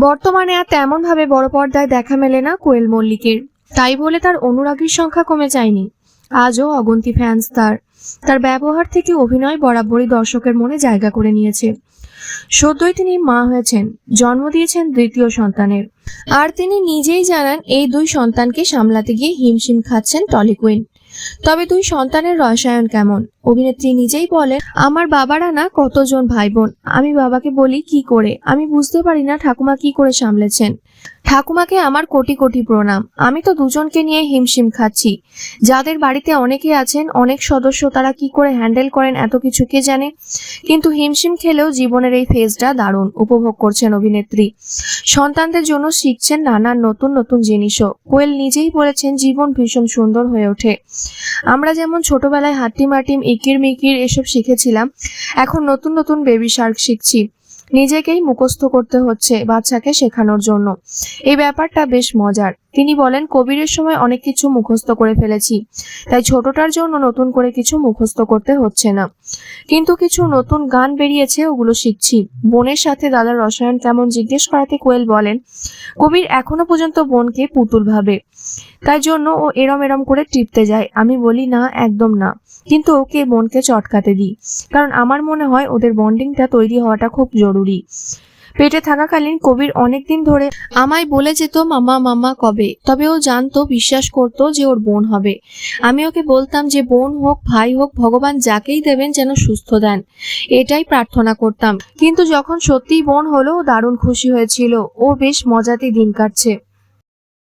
বর্তমানে আর তেমন ভাবে বড় পর্দায় দেখা মেলে না কোয়েল মল্লিকের। তাই বলে তার অনুরাগীর সংখ্যা কমে যায়নি। আজও অগন্তি ফ্যান্স তার। তার ব্যবহার থেকে অভিনয় বরাবরই দর্শকের মনে জায়গা করে নিয়েছে। সদ্যই তিনি মা হয়েছেন, জন্ম দিয়েছেন দ্বিতীয় সন্তানের। আর তিনি নিজেই জানান, এই দুই সন্তানকে সামলাতে গিয়ে হিমশিম খাচ্ছেন টলিকুইন। তবে দুই সন্তানের রসায়ন কেমন? অভিনেত্রী নিজেই বলেন আমার বাবারা না কতজন ভাই বোন আমি বাবাকে বলি, কি করে? আমি বুঝতে পারি না ঠাকুমা কি করে সামলেছেন। ঠাকুমাকে আমার কোটি কোটি প্রণাম। আমি তো দুজনকে নিয়ে হিমশিম খাচ্ছি। যাদের বাড়িতে অনেকে আছেন, অনেক সদস্য, তারা কি করে হ্যান্ডেল করেন এত কিছু কে জানে? কিন্তু হিমশিম খেলেও জীবনের এই ফেজটা দারুণ উপভোগ করছেন অভিনেত্রী। সন্তানদের জন্য শিখছেন নানান নতুন নতুন জিনিসও। কোয়েল নিজেই বলেছেন, জীবন ভীষণ সুন্দর হয়ে ওঠে। আমরা যেমন ছোটবেলায় হাট্টি মাটিম ইকির মিকির এসব শিখেছিলাম, এখন নতুন নতুন বেবি শার্ক শিখছি। নিজেকেই মুখস্থ করতে হচ্ছে বাচ্চাকে শেখানোর জন্য। এই ব্যাপারটা বেশ মজার। তিনি বলেন, কবিরের সময় অনেক কিছু মুখস্থ করে ফেলেছি, তাই ছোটটার জন্য নতুন করে কিছু মুখস্থ করতে হচ্ছে না। কিন্তু কিছু নতুন গান বেরিয়েছে, ওগুলো শিখছি। বোনের সাথে দাদার রসায়ন কেমন জিজ্ঞেস করাতে কোয়েল বলেন, কবির এখনও পর্যন্ত বোনকে পুতুল ভাবে, তাই জন্য ও এরম এরম করে টিপতে যায়। আমি বলি, না, একদম না। কিন্তু ওকে বোনকে চটকাতে দিই, কারণ আমার মনে হয় ওদের বন্ডিংটা তৈরি হওয়াটা খুব জরুরি। পেটে থাকাকালীন কবির অনেকদিন ধরে আমায় বলে যেত, মামা মামা, কবে? তবে ও জানতো, বিশ্বাস করত যে ওর বোন হবে। আমি ওকে বলতাম যে, বোন হোক, ভাই হোক, ভগবান যাকেই দেবেন যেন সুস্থ দেন। এটাই প্রার্থনা করতাম। কিন্তু যখন সত্যিই বোন হলো দারুণ খুশি হয়েছিল। ও বেশ মজাতে দিন কাটছে।